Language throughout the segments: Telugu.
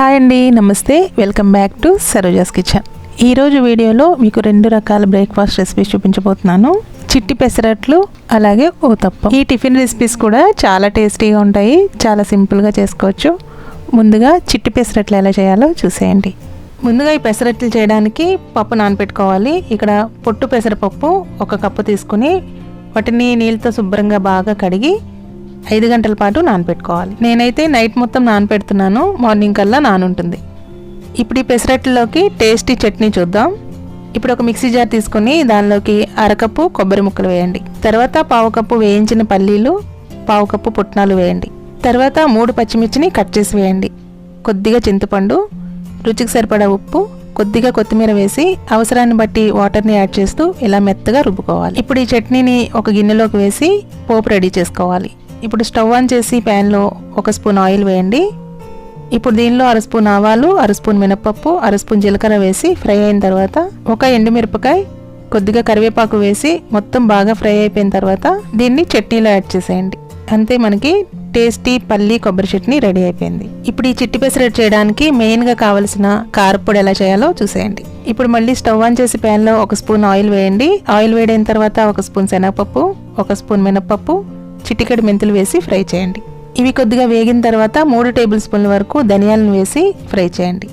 హాయ్ అండి నమస్తే. Welcome back to Saroja's kitchen ఈరోజు వీడియోలో మీకు రెండు రకాల బ్రేక్ఫాస్ట్ రెసిపీస్ చూపించబోతున్నాను. చిట్టి పెసరట్లు అలాగే ఊతప్పం. ఈ టిఫిన్ రెసిపీస్ కూడా చాలా టేస్టీగా ఉంటాయి. చాలా సింపుల్గా చేసుకోవచ్చు. ముందుగా చిట్టి పెసరట్లు ఎలా చేయాలో చూసేయండి. ముందుగా ఈ పెసరట్లు చేయడానికి పప్పు నానపెట్టుకోవాలి. ఇక్కడ పొట్టు పెసరపప్పు ఒక కప్పు తీసుకుని వాటిని నీళ్ళతో శుభ్రంగా బాగా కడిగి ఐదు గంటల పాటు నానపెట్టుకోవాలి. నేనైతే నైట్ మొత్తం నానపెడుతున్నాను. మార్నింగ్ కల్లా నానుంటుంది. ఇప్పుడు ఈ పెసరట్లలోకి టేస్టీ చట్నీ చూద్దాం. ఇప్పుడు ఒక మిక్సీ జార్ తీసుకొని దానిలోకి అరకప్పు కొబ్బరి ముక్కలు వేయండి. తర్వాత పావు కప్పు వేయించిన పల్లీలు పావు కప్పు పుట్నాలు వేయండి. తర్వాత మూడు పచ్చిమిర్చిని కట్ చేసి వేయండి. కొద్దిగా చింతపండు రుచికి సరిపడా ఉప్పు కొద్దిగా కొత్తిమీర వేసి అవసరాన్ని బట్టి వాటర్ని యాడ్ చేస్తూ ఇలా మెత్తగా రుబ్బుకోవాలి. ఇప్పుడు ఈ చట్నీని ఒక గిన్నెలోకి వేసి పోపు రెడీ చేసుకోవాలి. ఇప్పుడు స్టవ్ ఆన్ చేసి ప్యాన్లో ఒక స్పూన్ ఆయిల్ వేయండి. ఇప్పుడు దీనిలో అర స్పూన్ ఆవాలు అర స్పూన్ మినపప్పు అర స్పూన్ జీలకర్ర వేసి ఫ్రై అయిన తర్వాత ఒక ఎండుమిరపకాయ కొద్దిగా కరివేపాకు వేసి మొత్తం బాగా ఫ్రై అయిపోయిన తర్వాత దీన్ని చట్నీలో యాడ్ చేసేయండి. అంతే మనకి టేస్టీ పల్లి కొబ్బరి చట్నీ రెడీ అయిపోయింది. ఇప్పుడు ఈ చిట్టి పెసరట్టు చేయడానికి మెయిన్గా కావలసిన కారపొడి ఎలా చేయాలో చూసేయండి. ఇప్పుడు మళ్ళీ స్టవ్ ఆన్ చేసి ప్యాన్లో ఒక స్పూన్ ఆయిల్ వేయండి. ఆయిల్ వేడైన తర్వాత ఒక స్పూన్ శనగపప్పు ఒక స్పూన్ మినపప్పు చిటికెడు మెంతులు వేసి ఫ్రై చేయండి. ఇవి కొద్దిగా వేగిన తర్వాత మూడు టేబుల్ స్పూన్ల వరకు ధనియాలను వేసి ఫ్రై చేయండి.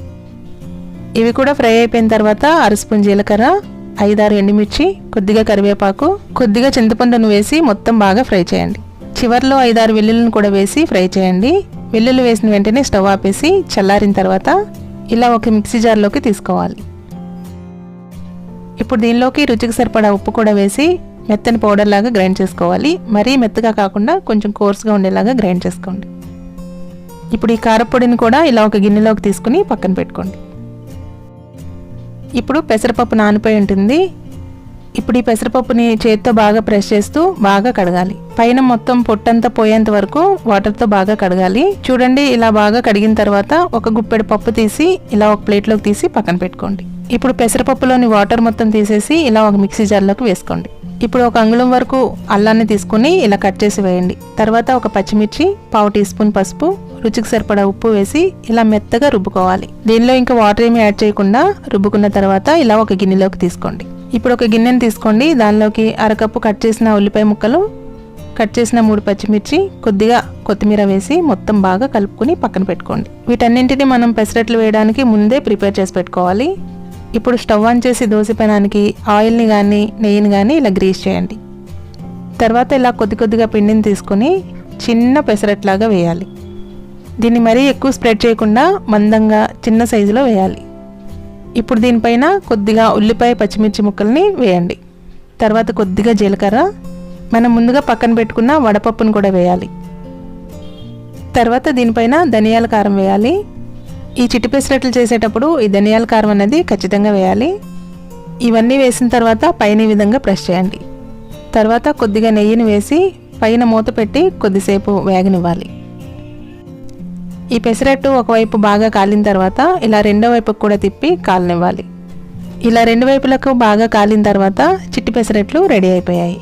ఇవి కూడా ఫ్రై అయిపోయిన తర్వాత అర స్పూన్ జీలకర్ర ఐదారు ఎండుమిర్చి కొద్దిగా కరివేపాకు కొద్దిగా చింతపండును వేసి మొత్తం బాగా ఫ్రై చేయండి. చివర్లో ఐదారు వెల్లుల్లిని కూడా వేసి ఫ్రై చేయండి. వెల్లుల్లి వేసిన వెంటనే స్టవ్ ఆపేసి చల్లారిన తర్వాత ఇలా ఒక మిక్సీ జార్లోకి తీసుకోవాలి. ఇప్పుడు దీనిలోకి రుచికి సరిపడా ఉప్పు కూడా వేసి మెత్తని పౌడర్ లాగా గ్రైండ్ చేసుకోవాలి. మరీ మెత్తగా కాకుండా కొంచెం కోర్స్గా ఉండేలాగా గ్రైండ్ చేసుకోండి. ఇప్పుడు ఈ కారపొడిని కూడా ఇలా ఒక గిన్నెలోకి తీసుకుని పక్కన పెట్టుకోండి. ఇప్పుడు పెసరపప్పు నానిపోయి ఉంటుంది. ఇప్పుడు ఈ పెసరపప్పుని చేతితో బాగా ప్రెస్ చేస్తూ బాగా కడగాలి. పైన మొత్తం పొట్టంతా పోయేంత వరకు వాటర్తో బాగా కడగాలి. చూడండి ఇలా బాగా కడిగిన తర్వాత ఒక గుప్పెడు పప్పు తీసి ఇలా ఒక ప్లేట్లోకి తీసి పక్కన పెట్టుకోండి. ఇప్పుడు పెసరపప్పులోని వాటర్ మొత్తం తీసేసి ఇలా ఒక మిక్సీ జార్లోకి వేసుకోండి. ఇప్పుడు ఒక అంగుళం వరకు అల్లాన్ని తీసుకుని ఇలా కట్ చేసి వేయండి. తర్వాత ఒక పచ్చిమిర్చి పావు టీ స్పూన్ పసుపు రుచికి సరిపడా ఉప్పు వేసి ఇలా మెత్తగా రుబ్బుకోవాలి. దీనిలో ఇంకా వాటర్ ఏమి యాడ్ చేయకుండా రుబ్బుకున్న తర్వాత ఇలా ఒక గిన్నెలోకి తీసుకోండి. ఇప్పుడు ఒక గిన్నెని తీసుకోండి. దానిలోకి అరకప్పు కట్ చేసిన ఉల్లిపాయ ముక్కలు కట్ చేసిన మూడు పచ్చిమిర్చి కొద్దిగా కొత్తిమీర వేసి మొత్తం బాగా కలుపుకొని పక్కన పెట్టుకోండి. వీటన్నింటినీ మనం పెసరట్లు వేయడానికి ముందే ప్రిపేర్ చేసి పెట్టుకోవాలి. ఇప్పుడు స్టవ్ ఆన్ చేసి దోశ పెనానికి ఆయిల్ని కానీ నెయ్యిని కానీ ఇలా గ్రీస్ చేయండి. తర్వాత ఇలా కొద్ది కొద్దిగా పిండిని తీసుకొని చిన్న పెసరట్లాగా వేయాలి. దీన్ని మరీ ఎక్కువ స్ప్రెడ్ చేయకుండా మందంగా చిన్న సైజులో వేయాలి. ఇప్పుడు దీనిపైన కొద్దిగా ఉల్లిపాయ పచ్చిమిర్చి ముక్కల్ని వేయండి. తర్వాత కొద్దిగా జీలకర్ర మనం ముందుగా పక్కన పెట్టుకున్న వడపప్పును కూడా వేయాలి. తర్వాత దీనిపైన ధనియాల కారం వేయాలి. ఈ చిట్టి పెసరట్లు చేసేటప్పుడు ఈ ధనియాల కారం అనేది ఖచ్చితంగా వేయాలి. ఇవన్నీ వేసిన తర్వాత పైన ఈ విధంగా ప్రెస్ చేయండి. తర్వాత కొద్దిగా నెయ్యిని వేసి పైన మూత పెట్టి కొద్దిసేపు వేగనివ్వాలి. ఈ పెసరట్టు ఒకవైపు బాగా కాలిన తర్వాత ఇలా రెండో వైపుకు కూడా తిప్పి కాలనివ్వాలి. ఇలా రెండు వైపులకు బాగా కాలిన తర్వాత చిట్టి పెసరట్లు రెడీ అయిపోయాయి.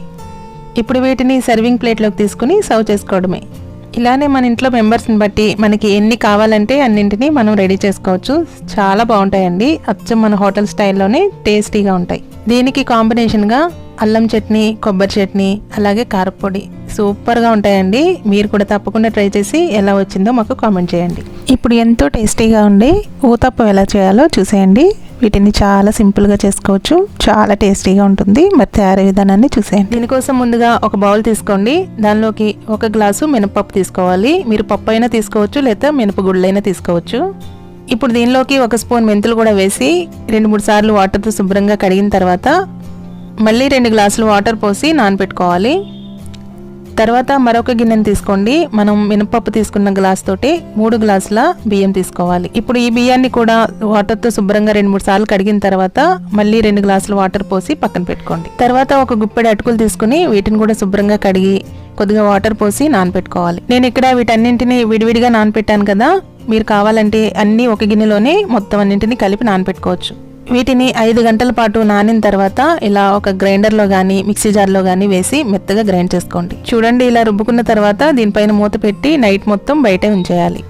ఇప్పుడు వీటిని సర్వింగ్ ప్లేట్లోకి తీసుకుని సర్వ్ చేసుకోవడమే. ఇలానే మన ఇంట్లో మెంబర్స్ని బట్టి మనకి ఎన్ని కావాలంటే అన్నింటినీ మనం రెడీ చేసుకోవచ్చు. చాలా బాగుంటాయండి. అచ్చం మన హోటల్ స్టైల్లోనే టేస్టీగా ఉంటాయి. దీనికి కాంబినేషన్గా అల్లం చట్నీ కొబ్బరి చట్నీ అలాగే కారపొడి. సూపర్గా ఉంటాయండి. మీరు కూడా తప్పకుండా ట్రై చేసి ఎలా వచ్చిందో మాకు కామెంట్ చేయండి. ఇప్పుడు ఎంతో టేస్టీగా ఉండి ఊతప్పం ఎలా చేయాలో చూసేయండి. వీటిని చాలా సింపుల్గా చేసుకోవచ్చు. చాలా టేస్టీగా ఉంటుంది. మరి తయారీ విధానాన్ని చూసేయండి. దీనికోసం ముందుగా ఒక బౌల్ తీసుకోండి. దానిలోకి ఒక గ్లాసు మినపప్పు తీసుకోవాలి. మీరు పప్పు అయినా తీసుకోవచ్చు లేదా మినపగుళ్ళైనా తీసుకోవచ్చు. ఇప్పుడు దీనిలోకి ఒక స్పూన్ మెంతులు కూడా వేసి రెండు మూడు సార్లు వాటర్తో శుభ్రంగా కడిగిన తర్వాత మళ్ళీ రెండు గ్లాసులు వాటర్ పోసి నానబెట్టుకోవాలి తర్వాత మరొక గిన్నెను తీసుకోండి. మనం మినపప్పు తీసుకున్న గ్లాస్ తోటి మూడు గ్లాసుల బియ్యం తీసుకోవాలి. ఇప్పుడు ఈ బియ్యాన్ని కూడా వాటర్తో శుభ్రంగా రెండు మూడు సార్లు కడిగిన తర్వాత మళ్ళీ రెండు గ్లాసులు వాటర్ పోసి పక్కన పెట్టుకోండి. తర్వాత ఒక గుప్పెడు అటుకులు తీసుకుని వీటిని కూడా శుభ్రంగా కడిగి కొద్దిగా వాటర్ పోసి నానపెట్టుకోవాలి. నేను ఇక్కడ వీటన్నింటిని విడివిడిగా నానపెట్టాను కదా. మీరు కావాలంటే అన్నీ ఒక గిన్నెలోనే మొత్తం అన్నింటిని కలిపి నానపెట్టుకోవచ్చు. వీటిని ఐదు గంటల పాటు నానిన తర్వాత ఇలా ఒక గ్రైండర్లో కానీ మిక్సీ జార్లో కానీ వేసి మెత్తగా గ్రైండ్ చేసుకోండి. చూడండి ఇలా రుబ్బుకున్న తర్వాత దీనిపైన మూత పెట్టి నైట్ మొత్తం బయటే ఉంచేయాలి.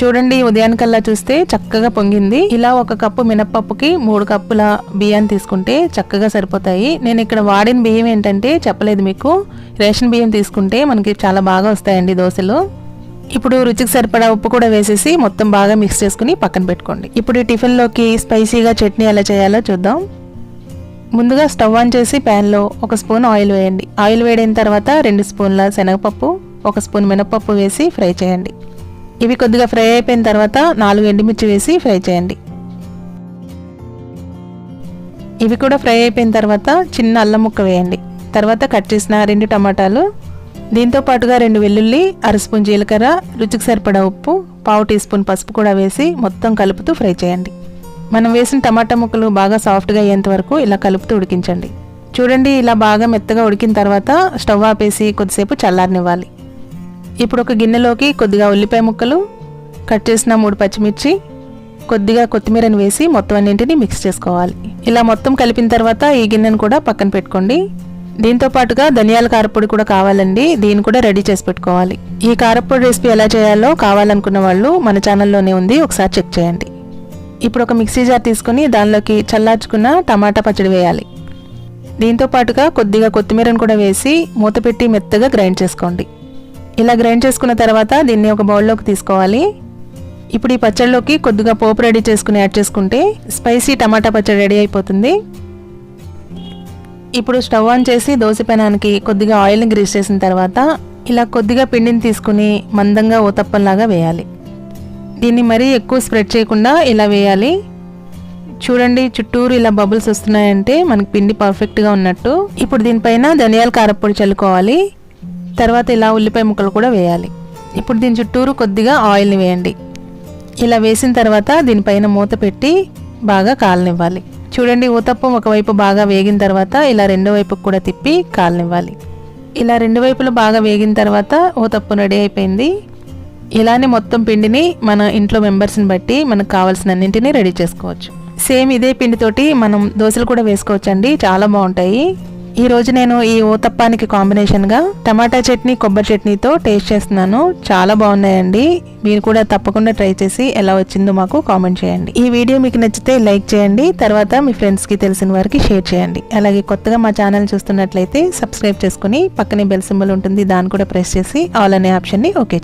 చూడండి ఉదయానికల్లా చూస్తే చక్కగా పొంగింది. ఇలా ఒక కప్పు మినప్పప్పుకి మూడు కప్పుల బియ్యాన్ని తీసుకుంటే చక్కగా సరిపోతాయి. నేను ఇక్కడ వాడిన బియ్యం ఏంటంటే చెప్పలేదు మీకు. రేషన్ బియ్యం తీసుకుంటే మనకి చాలా బాగా వస్తాయండి దోశలు. ఇప్పుడు రుచికి సరిపడా ఉప్పు కూడా వేసేసి మొత్తం బాగా మిక్స్ చేసుకుని పక్కన పెట్టుకోండి. ఇప్పుడు ఈ టిఫిన్లోకి స్పైసీగా చట్నీ ఎలా చేయాలో చూద్దాం. ముందుగా స్టవ్ ఆన్ చేసి ప్యాన్లో ఒక స్పూన్ ఆయిల్ వేయండి. ఆయిల్ వేడిన తర్వాత రెండు స్పూన్ల శనగపప్పు ఒక స్పూన్ మినపప్పు వేసి ఫ్రై చేయండి. ఇవి కొద్దిగా ఫ్రై అయిపోయిన తర్వాత నాలుగు ఎండుమిర్చి వేసి ఫ్రై చేయండి. ఇవి కూడా ఫ్రై అయిపోయిన తర్వాత చిన్న అల్లం ముక్క వేయండి. తర్వాత కట్ చేసిన రెండు టమాటాలు దీంతో పాటుగా రెండు వెల్లుల్లి అర స్పూన్ జీలకర్ర రుచికి సరిపడా ఉప్పు పావు టీ స్పూన్ పసుపు కూడా వేసి మొత్తం కలుపుతూ ఫ్రై చేయండి. మనం వేసిన టమాటా ముక్కలు బాగా సాఫ్ట్గా అయ్యేంత వరకు ఇలా కలుపుతూ ఉడికించండి. చూడండి ఇలా బాగా మెత్తగా ఉడికిన తర్వాత స్టవ్ ఆపేసి కొద్దిసేపు చల్లారనివ్వాలి. ఇప్పుడు ఒక గిన్నెలోకి కొద్దిగా ఉల్లిపాయ ముక్కలు కట్ చేసిన మూడు పచ్చిమిర్చి కొద్దిగా కొత్తిమీరని వేసి మొత్తం అన్నింటినీ మిక్స్ చేసుకోవాలి. ఇలా మొత్తం కలిపిన తర్వాత ఈ గిన్నెను కూడా పక్కన పెట్టుకోండి. దీంతో పాటుగా ధనియాల కారపొడి కూడా కావాలండి. దీన్ని కూడా రెడీ చేసి పెట్టుకోవాలి. ఈ కారపొడి రెసిపీ ఎలా చేయాలో కావాలనుకున్న వాళ్ళు మన ఛానల్లోనే ఉంది. ఒకసారి చెక్ చేయండి. ఇప్పుడు ఒక మిక్సీ జార్ తీసుకుని దానిలోకి చల్లార్చుకున్న టమాటా పచ్చడి వేయాలి. దీంతో పాటుగా కొద్దిగా కొత్తిమీరను కూడా వేసి మూత పెట్టి మెత్తగా గ్రైండ్ చేసుకోండి. ఇలా గ్రైండ్ చేసుకున్న తర్వాత దీన్ని ఒక బౌల్లోకి తీసుకోవాలి. ఇప్పుడు ఈ పచ్చడిలోకి కొద్దిగా పోపు రెడీ చేసుకుని యాడ్ చేసుకుంటే స్పైసీ టమాటా పచ్చడి రెడీ అయిపోతుంది. ఇప్పుడు స్టవ్ ఆన్ చేసి దోశ పెనానికి కొద్దిగా ఆయిల్ని గ్రీస్ చేసిన తర్వాత ఇలా కొద్దిగా పిండిని తీసుకుని మందంగా ఓతప్పంలాగా వేయాలి. దీన్ని మరీ ఎక్కువ స్ప్రెడ్ చేయకుండా ఇలా వేయాలి. చూడండి చుట్టూరు ఇలా బబుల్స్ వస్తున్నాయంటే మనకి పిండి పర్ఫెక్ట్గా ఉన్నట్టు. ఇప్పుడు దీనిపైన ధనియాల కారపొడి చల్లుకోవాలి. తర్వాత ఇలా ఉల్లిపాయ ముక్కలు కూడా వేయాలి. ఇప్పుడు దీని చుట్టూరు కొద్దిగా ఆయిల్ని వేయండి. ఇలా వేసిన తర్వాత దీనిపైన మూత పెట్టి బాగా కాలనివ్వాలి. చూడండి ఊతప్పం ఒకవైపు బాగా వేగిన తర్వాత ఇలా రెండో వైపుకు కూడా తిప్పి కాలనివ్వాలి ఇలా రెండు వైపులు బాగా వేగిన తర్వాత ఊతప్పం రెడీ అయిపోయింది. ఇలానే మొత్తం పిండిని మన ఇంట్లో మెంబర్స్ని బట్టి మనకు కావాల్సిన అన్నింటినీ రెడీ చేసుకోవచ్చు. సేమ్ ఇదే పిండితోటి మనం దోశలు కూడా వేసుకోవచ్చండి చాలా బాగుంటాయి. ఈ రోజు నేను ఈ ఊతప్పానికి కాంబినేషన్గా టమాటా చట్నీ కొబ్బరి చట్నీతో టేస్ట్ చేస్తున్నాను. చాలా బాగున్నాయండి. మీరు కూడా తప్పకుండా ట్రై చేసి ఎలా వచ్చిందో మాకు కామెంట్ చేయండి. ఈ వీడియో మీకు నచ్చితే లైక్ చేయండి. తర్వాత మీ ఫ్రెండ్స్కి తెలిసిన వారికి షేర్ చేయండి. అలాగే కొత్తగా మా ఛానల్ చూస్తున్నట్లయితే సబ్స్క్రైబ్ చేసుకుని పక్కనే బెల్ సింబల్ ఉంటుంది. దాన్ని కూడా ప్రెస్ చేసి ఆల్ అనే ఆప్షన్ని ఓకే